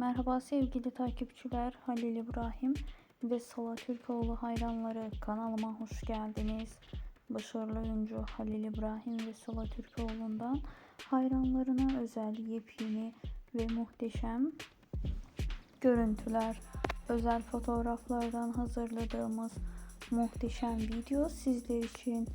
Merhaba sevgili takipçiler Halil İbrahim ve Sıla Türkoğlu hayranları kanalıma hoş geldiniz. Başarılı oyuncu Halil İbrahim ve Sıla Türkoğlu'ndan hayranlarına özel yepyeni ve muhteşem görüntüler, özel fotoğraflardan hazırladığımız muhteşem video sizler için